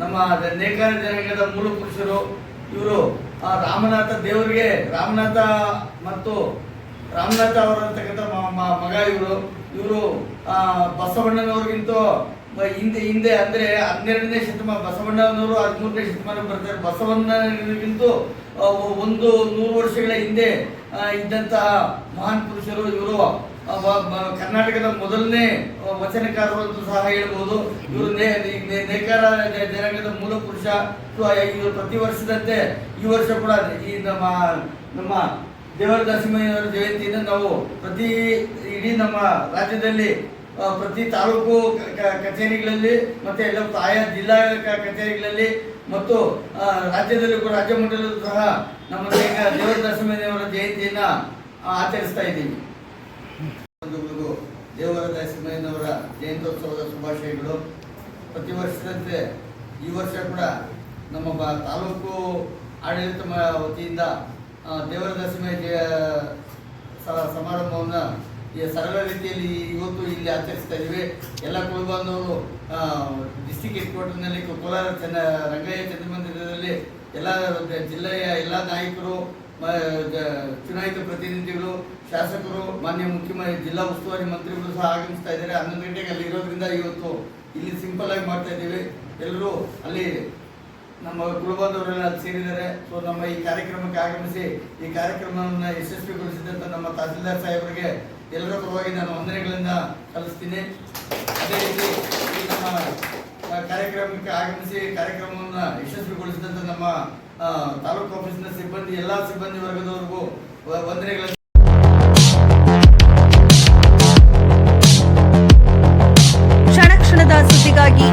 ನಮ್ಮ ನೇಕಾರ ಜನಾಂಗದ ಮೂಲ ಪುರುಷರು ಇವರು ರಾಮನಾಥ ದೇವರಿಗೆ, ರಾಮನಾಥ ಮತ್ತು ರಾಮನಾಥ ಅವರಂತಕ್ಕಂಥ ಮಗ ಇವರು. ಇವರು ಬಸವಣ್ಣನವ್ರಿಗಿಂತ ಹಿಂದೆ ಹಿಂದೆ ಅಂದ್ರೆ ಹನ್ನೆರಡನೇ ಶತಮಾನ ಬಸವಣ್ಣನವರು ಹದಿಮೂರನೇ ಶತಮಾನ ಬರ್ತಾರೆ. ಬಸವಣ್ಣನಿಗಿಂತ ಒಂದು ನೂರು ವರ್ಷಗಳ ಹಿಂದೆ ಇದ್ದಂತಹ ಮಹಾನ್ ಪುರುಷರು ಇವರು ಕರ್ನಾಟಕದ ಮೊದಲನೇ ವಚನಕಾರರು ಅಂತ ಸಹ ಹೇಳ್ಬೋದು. ಇವರು ನೇಕಾರ ಜನಾಂಗದ ಮೂಲ ಪುರುಷ. ಇವರು ಪ್ರತಿ ವರ್ಷದಂತೆ ಈ ವರ್ಷ ಕೂಡ ಈ ನಮ್ಮ ನಮ್ಮ ದೇವರ ನರಸಿಂಹಯ್ಯನವರ ಜಯಂತಿಯಿಂದ ನಾವು ಪ್ರತಿ, ಇಡೀ ನಮ್ಮ ರಾಜ್ಯದಲ್ಲಿ ಪ್ರತಿ ತಾಲೂಕು ಕಚೇರಿಗಳಲ್ಲಿ ಮತ್ತೆ ಎಲ್ಲ ಆಯಾ ಜಿಲ್ಲಾ ಕಚೇರಿಗಳಲ್ಲಿ ಮತ್ತು ರಾಜ್ಯದಲ್ಲಿ ಕೂಡ ರಾಜ್ಯ ಮಟ್ಟದಲ್ಲೂ ಸಹ ನಮ್ಮ ದೇವರ ನರಸಿಂಹಯ್ಯನವರ ಆಚರಿಸ್ತಾ ಇದ್ದೀವಿ ದೇವರ ನರಸಿಂಹಯ್ಯನವರ ಜಯಂತ್ಯೋತ್ಸವದ ಶುಭಾಶಯಗಳು. ಪ್ರತಿ ವರ್ಷದಂತೆ ಈ ವರ್ಷ ಕೂಡ ನಮ್ಮ ಬ- ತಾಲೂಕು ಆಡಳಿತ ವತಿಯಿಂದ ದೇವರ ದಸಿಂಹ ಜಯ- ಸಮಾರಂಭವನ್ನು ಸರಳ ರೀತಿಯಲ್ಲಿ ಇವತ್ತು ಇಲ್ಲಿ ಆಚರಿಸ್ತಾ ಇದ್ದೀವಿ. ಎಲ್ಲ ಕುಲಬಾಂಧವರು ಡಿಸ್ಟಿಕ್ ಹೆಡ್ ಕ್ವಾರ್ಟರ್ನಲ್ಲಿ ಕೋಲಾರ ಚಂದ ರಂಗಯ್ಯ ಚಂದ್ರಮಂದಿರದಲ್ಲಿ ಎಲ್ಲ ಜಿಲ್ಲೆಯ ಎಲ್ಲ ನಾಯಕರು ಚುನಾಯಿತ ಪ್ರತಿನಿಧಿಗಳು, ಶಾಸಕರು, ಮಾನ್ಯ ಮುಖ್ಯಮಂತ್ರಿ, ಜಿಲ್ಲಾ ಉಸ್ತುವಾರಿ ಮಂತ್ರಿಗಳು ಸಹ ಆಗಮಿಸ್ತಾ ಇದ್ದಾರೆ. ಹನ್ನೊಂದು ಗಂಟೆಗೆ ಅಲ್ಲಿ ಇರೋದ್ರಿಂದ ಇವತ್ತು ಇಲ್ಲಿ ಸಿಂಪಲ್ ಆಗಿ ಮಾಡ್ತಾ ಇದ್ದೀವಿ. ಎಲ್ಲರೂ ಅಲ್ಲಿ ನಮ್ಮ ಕುಲಬಾಂಧವರೆಲ್ಲ ಅಲ್ಲಿ ಸೇರಿದ್ದಾರೆ. ಸೊ ನಮ್ಮ ಈ ಕಾರ್ಯಕ್ರಮಕ್ಕೆ ಆಗಮಿಸಿ, ಈ ಕಾರ್ಯಕ್ರಮವನ್ನು ಯಶಸ್ವಿಗೊಳಿಸಿದಂಥ ನಮ್ಮ ತಹಸೀಲ್ದಾರ್ ಸಾಹೇಬರಿಗೆ ಎಲ್ಲರ ಪರವಾಗಿ ನಾನು ವಂದನೆಗಳಿಂದ ಸಲ್ಲಿಸ್ತೀನಿ. ಅದೇ ರೀತಿ ಈ ನಮ್ಮ ಕಾರ್ಯಕ್ರಮಕ್ಕೆ ಆಗಮಿಸಿ, ಕಾರ್ಯಕ್ರಮವನ್ನು ಯಶಸ್ವಿಗೊಳಿಸಿದಂಥ ನಮ್ಮ ತಾಲೂಕು ಆಫೀಸಿನ ಸಿಬ್ಬಂದಿ ಎಲ್ಲ ಸಿಬ್ಬಂದಿ ವರ್ಗದವರಿಗೂ ವಂದನೆಗಳ. ವಂದನೆಗಳನ್ನು ಕ್ಷಣ ಕ್ಷಣದ ಸುದ್ದಿಗಾಗಿ